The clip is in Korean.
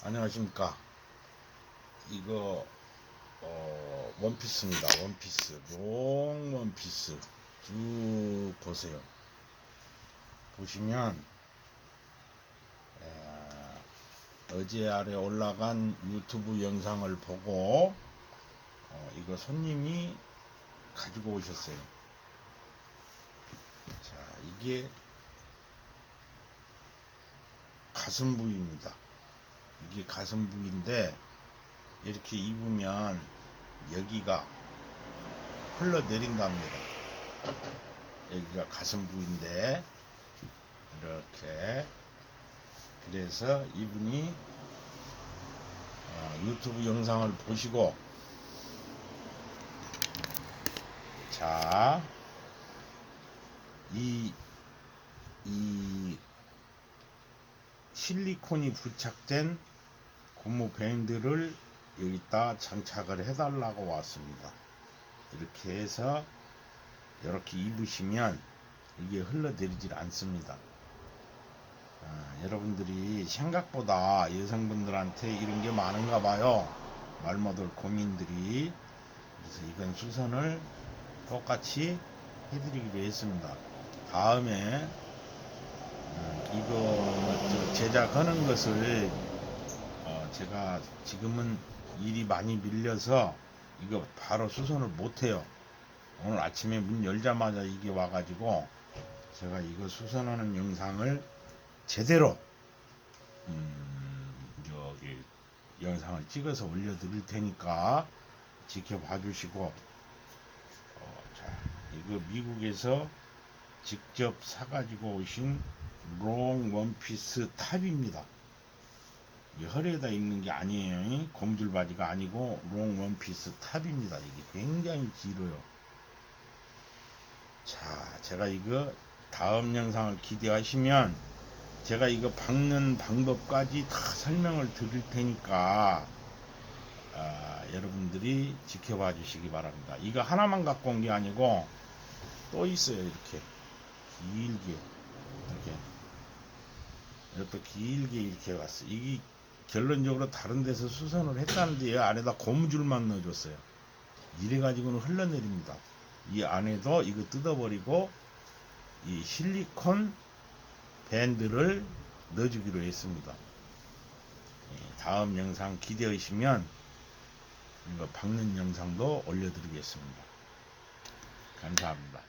안녕하십니까. 이거, 어, 원피스입니다. 원피스. 롱 원피스. 쭉 보세요. 보시면, 에, 어제 아래 올라간 유튜브 영상을 보고, 어, 이거 손님이 가지고 오셨어요. 자, 이게 가슴 부위입니다. 이게 가슴 부위인데 이렇게 입으면 여기가 흘러내린답니다. 여기가 가슴 부위인데 이렇게 그래서 이분이 어, 유튜브 영상을 보시고 자, 이, 이 실리콘이 부착된 고무 밴드를 여기다 장착을 해달라고 왔습니다. 이렇게 해서 이렇게 입으시면 이게 흘러내리질 않습니다. 아, 여러분들이 생각보다 여성분들한테 이런 게 많은가 봐요. 말모들 고민들이. 그래서 이건 수선을 똑같이 해드리기로 했습니다. 다음에 음, 이거 저 제작하는 것을 어, 제가 지금은 일이 많이 밀려서 이거 바로 수선을 못해요. 오늘 아침에 문 열자마자 이게 와가지고 제가 이거 수선하는 영상을 제대로 음, 저기 영상을 찍어서 올려드릴 테니까 지켜봐 주시고 어, 자 이거 미국에서 직접 사가지고 오신 롱 원피스 탑입니다. 이 허리에다 입는 게 아니에요. 이 곰줄 바지가 아니고 롱 원피스 탑입니다. 이게 굉장히 길어요. 자, 제가 이거 다음 영상을 기대하시면 제가 이거 박는 방법까지 다 설명을 드릴 테니까 아, 여러분들이 지켜봐 주시기 바랍니다. 이거 하나만 갖고 온 게 아니고 또 있어요. 이렇게 길게 이렇게 이렇게 길게 이렇게 왔어. 이게 결론적으로 다른 데서 수선을 했다는데 안에다 고무줄만 넣어줬어요. 이래 가지고는 흘러내립니다. 이 안에도 이거 뜯어버리고 이 실리콘 밴드를 넣어주기로 했습니다. 예, 다음 영상 기대하시면 이거 박는 영상도 올려드리겠습니다. 감사합니다.